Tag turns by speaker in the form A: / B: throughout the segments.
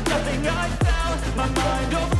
A: Like nothing I found. My mind overwhelms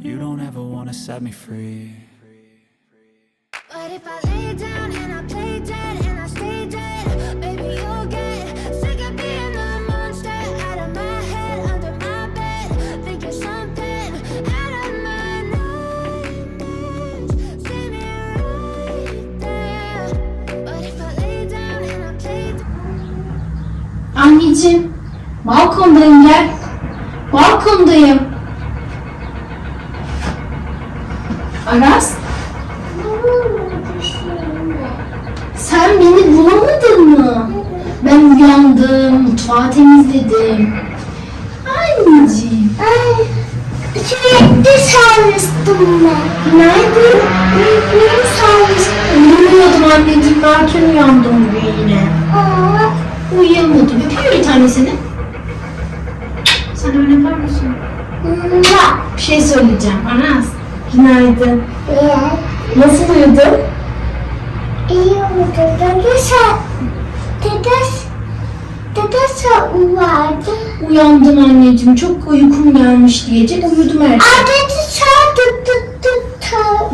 A: You don't ever wanna set me free
B: But if I lay down and I play dead and I stay dead, baby, you'll get sick of being the monster out of my head, under my bed. Think you're something out of my nightmares, standing right there. But if I lay down and I play
C: Anneciğim, balkondayım gel. Balkondayım. Aras, sen beni bulamadın mı? Ben uyandım, mutfağı temizledim. Anneciğim.
D: Ay, sürekli sarmıştım ben.
C: Günaydın.
D: Niye sarmıştım?
C: Uyuyamadım anneciğim, erken uyandım bugün yine.
D: Aa,
C: Uyuyamadım. Öpüyor bir tanesini. Sen öyle yapar mısın? Bir şey söyleyeceğim. Aras. Günaydın.
D: Ya,
C: Nasıl uyudun?
D: iyi oldu. Dede sa, dede, dede sa vardı.
C: Uyandım anneciğim. Çok uykum gelmiş gece. Uyudum erken.
D: Aa, dede sa tut tut tut ta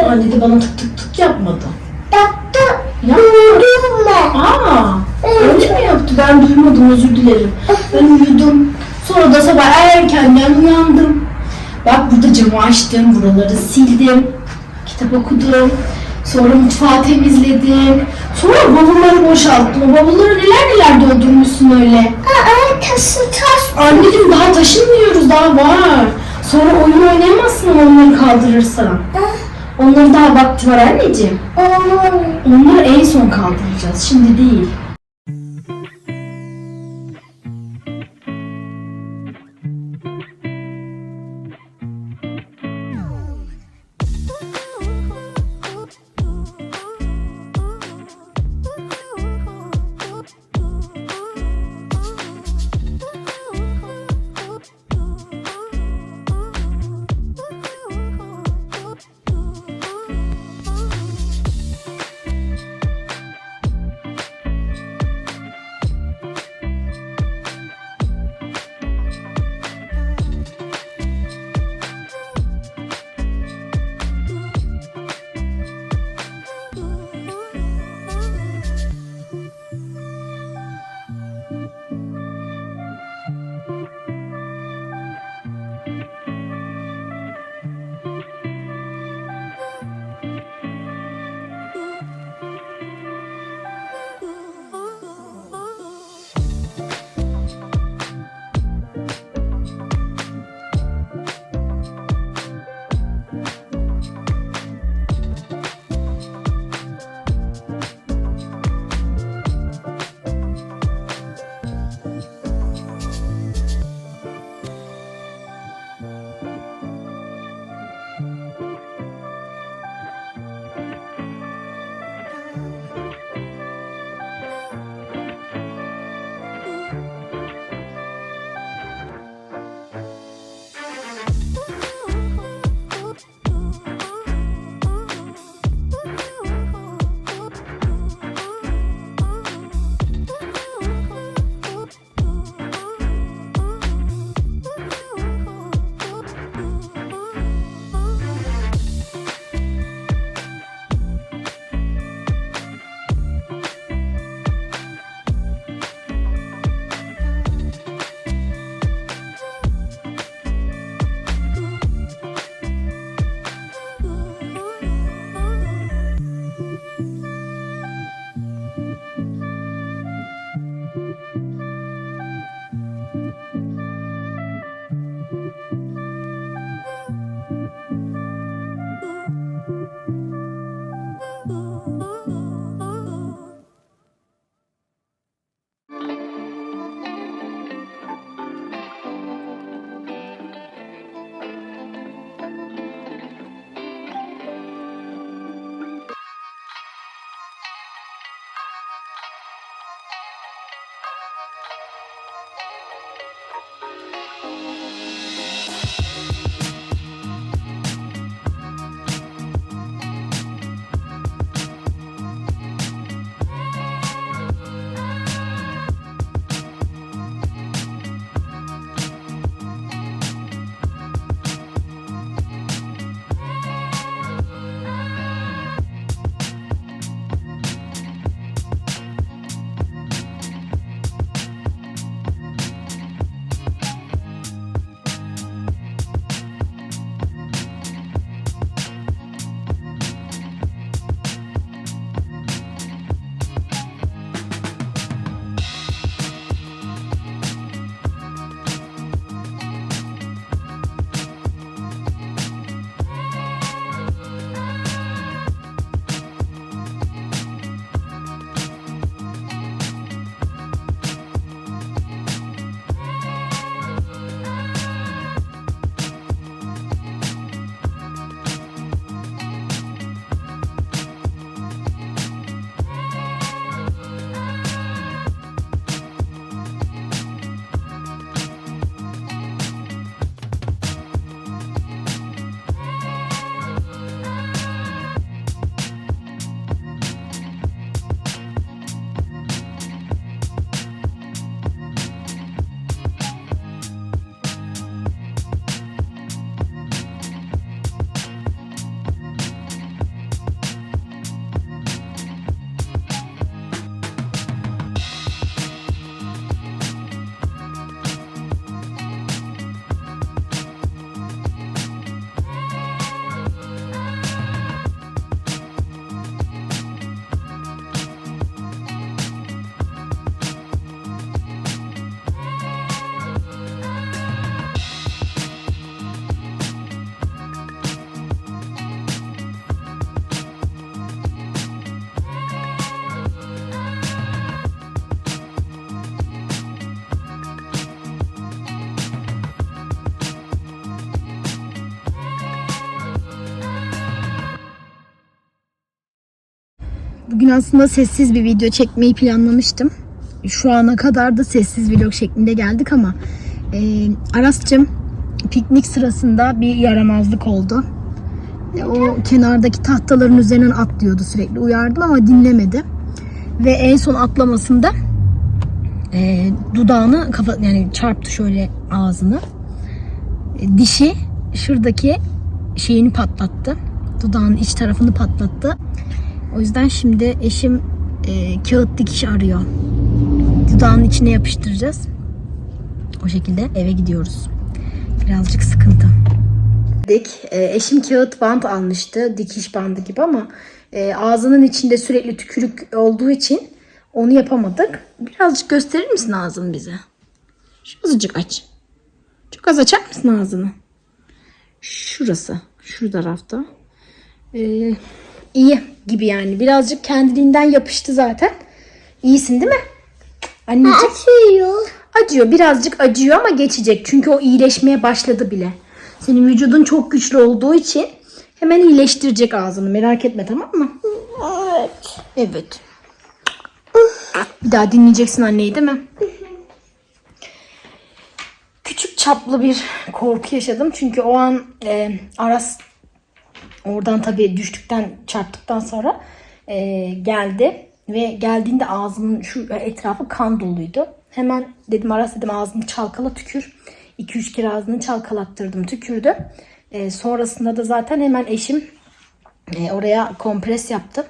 D: ta.
C: Aa, dedi bana tık tık tık yapmadı.
D: Taktı.
C: Ya.
D: Uyudum ben.
C: Aa, öyle mi yaptı? Ben duymadım özür dilerim. Ben uyudum. Sonra da sabah erkenden uyandım. Bak burada camı açtım, buraları sildim. Kitap okudum. Sonra mutfağı temizledim. Sonra bavulları boşalttım. O bavulları neler neler doldurmuşsun öyle.
D: Aa, tası tas.
C: Anneciğim daha taşınmıyoruz daha var. Sonra oyun oynayamazsın ama onları kaldırırsan. Onları daha vakti var anneciğim.
D: Onun.
C: Onları en son kaldıracağız şimdi değil. Bugün aslında sessiz bir video çekmeyi planlamıştım. Şu ana kadar da sessiz vlog şeklinde geldik ama e, Aras'cığım piknik sırasında bir yaramazlık oldu. E, O kenardaki tahtaların üzerinden atlıyordu sürekli. Uyardım ama dinlemedi. Ve en son atlamasında e, dudağını kafa yani çarptı şöyle ağzını. E, dişi şuradaki şeyini patlattı. Dudağının iç tarafını patlattı. O yüzden şimdi eşim e, kağıt dikiş arıyor. Dudağının içine yapıştıracağız. O şekilde eve gidiyoruz. Birazcık sıkıntı. Dik. E, eşim kağıt bant almıştı. Dikiş bandı gibi ama e, ağzının içinde sürekli tükürük olduğu için onu yapamadık. Birazcık gösterir misin ağzını bize? Şu azıcık aç. Çok az açar mısın ağzını? Şurası. Şu tarafta. Ee, iyi gibi yani. Birazcık kendiliğinden yapıştı zaten. İyisin değil mi? Anneciğim.
D: Açıyor.
C: Acıyor. Birazcık acıyor ama geçecek. Çünkü o iyileşmeye başladı bile. Senin vücudun çok güçlü olduğu için hemen iyileştirecek ağzını. Merak etme tamam mı?
D: Evet.
C: Evet. Bir daha dinleyeceksin anneyi değil mi? Küçük çaplı bir korku yaşadım. Çünkü o an e, Aras oradan tabii düştükten çarptıktan sonra e, geldi. Ve geldiğinde ağzının şu etrafı kan doluydu. Hemen dedim Aras dedim ağzını çalkala tükür. 2-3 kere ağzını çalkalattırdım tükürdü. E, sonrasında da zaten hemen eşim e, oraya kompres yaptı.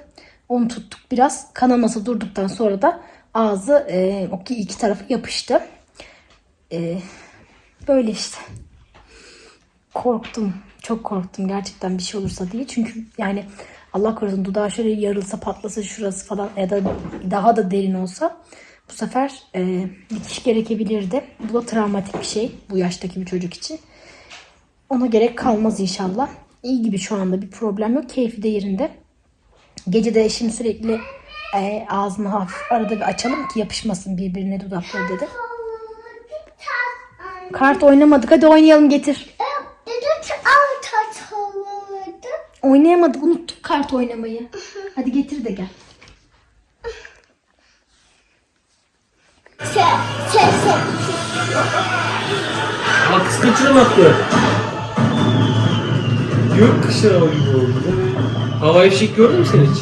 C: Onu tuttuk biraz. Kanaması durduktan sonra da ağzı e, o ki iki tarafı yapıştı. E, böyle işte. Korktum. Çok korktum gerçekten bir şey olursa diye. Çünkü yani Allah korusun dudağı şöyle yarılsa patlasa şurası falan ya da daha da derin olsa bu sefer e, dikiş gerekebilirdi. Bu da travmatik bir şey bu yaştaki bir çocuk için. Ona gerek kalmaz inşallah. İyi gibi şu anda bir problem yok. Keyfi de yerinde. Gece de eşim sürekli e, ağzını hafif arada bir açalım ki yapışmasın birbirine dudakları dedi. Kart oynamadık. Hadi oynayalım getir.
D: Dedi ki alt açılmadı.
C: Oynayamadık. Unuttuk kart oynamayı. Hadi getir de gel.
D: Se, se, se.
E: Aa kıskançına baktı. Gök kuşağı gibi oldu değil mi? Havai fişek gördün mü sen hiç?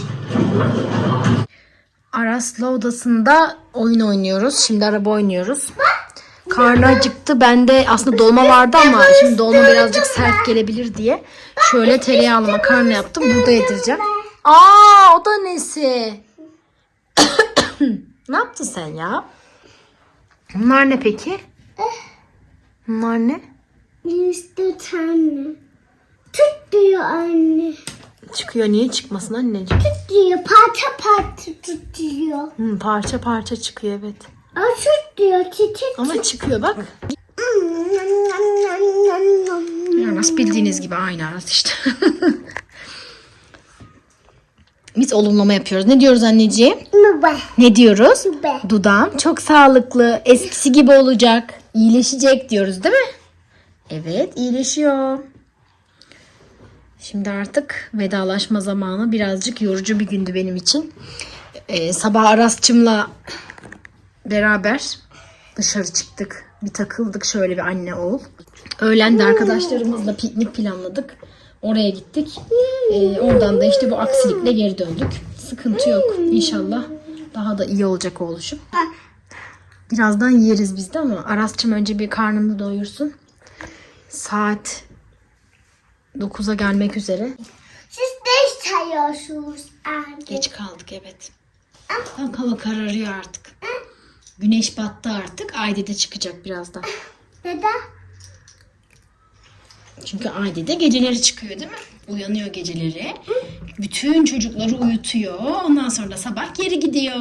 C: Aras'la odasında oyun oynuyoruz. Şimdi araba oynuyoruz. Karnı acıktı. Bende aslında dolma vardı ama şimdi dolma birazcık sert gelebilir diye. Şöyle tereyağlı makarna yaptım. Burada yedireceğim. Aa o da nesi? ne yaptın sen ya? Bunlar ne peki? Bunlar ne?
D: İşte tane. Tut diyor anne.
C: Çıkıyor. Niye çıkmasın anneciğim?
D: Tut diyor. Parça parça tut diyor.
C: Hmm, parça parça çıkıyor evet.
D: Tut diyor. Çiçek.
C: Ama çıkıyor bak. Aras bildiğiniz gibi aynı Aras işte. Biz olumlama yapıyoruz. Ne diyoruz anneciğim?
D: Baba.
C: Ne diyoruz?
D: Be.
C: Dudağım çok sağlıklı, eskisi gibi olacak, iyileşecek diyoruz değil mi? Evet, iyileşiyor. Şimdi artık vedalaşma zamanı birazcık yorucu bir gündü benim için. Ee, sabah Aras'cımla beraber dışarı çıktık. Bir takıldık şöyle bir anne oğul. Öğlen de arkadaşlarımızla piknik planladık. Oraya gittik. Ee, oradan da işte bu aksilikle geri döndük. Sıkıntı yok. İnşallah daha da iyi olacak o oluşum. Birazdan yeriz biz de ama Aras'cığım önce bir karnını doyursun. Saat 9'a gelmek üzere.
D: Siz ne sayıyorsunuz anne?
C: Geç kaldık evet. Bak hava kararıyor artık. Güneş battı artık. Ayda de çıkacak birazdan.
D: Neden?
C: Çünkü Ayda de geceleri çıkıyor değil mi? Uyanıyor geceleri. Bütün çocukları uyutuyor. Ondan sonra da sabah geri gidiyor.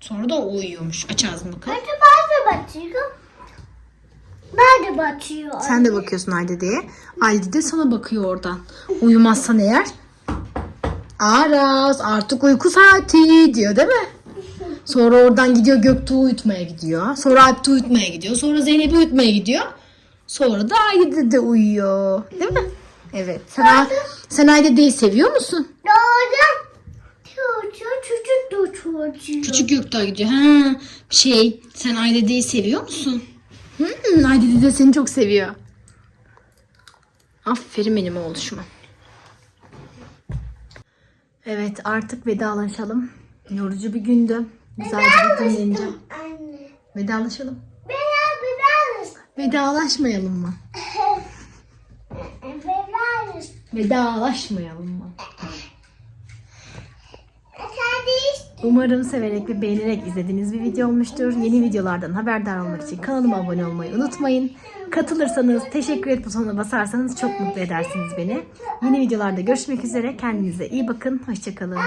C: Sonra da o uyuyormuş. Aç ağzını bakalım.
D: Ben de bakıyorum. Ben de bakıyorum.
C: Sen de bakıyorsun Ayde'ye. Ayde de sana bakıyor oradan. Uyumazsan eğer. Aras artık uyku saati diyor değil mi? Sonra oradan gidiyor Göktuğ uyutmaya gidiyor. Sonra Alptuğ uyutmaya gidiyor. Sonra Zeynep'i uyutmaya gidiyor. Sonra da Ayde de uyuyor. Değil mi? Evet. Sen, sen Ayde'yi seviyor musun?
D: Doğru. Çocuk çocuk da çocuğu.
C: Küçük Göktay gidiyor. Ha, şey sen Aydede'yi seviyor musun? Hmm, Aydede de seni çok seviyor. Aferin benim oğluşuma. Evet artık vedalaşalım. Yorucu bir gündü. Bir dinleneceğim.
D: Anne.
C: Vedalaşalım.
D: Veririz.
C: Vedalaşmayalım mı?
D: Veririz.
C: Vedalaşmayalım mı? Umarım severek ve beğenerek izlediğiniz bir video olmuştur. Yeni videolardan haberdar olmak için kanalıma abone olmayı unutmayın. Katılırsanız, teşekkür et butonuna basarsanız çok mutlu edersiniz beni. Yeni videolarda görüşmek üzere. Kendinize iyi bakın. Hoşçakalın.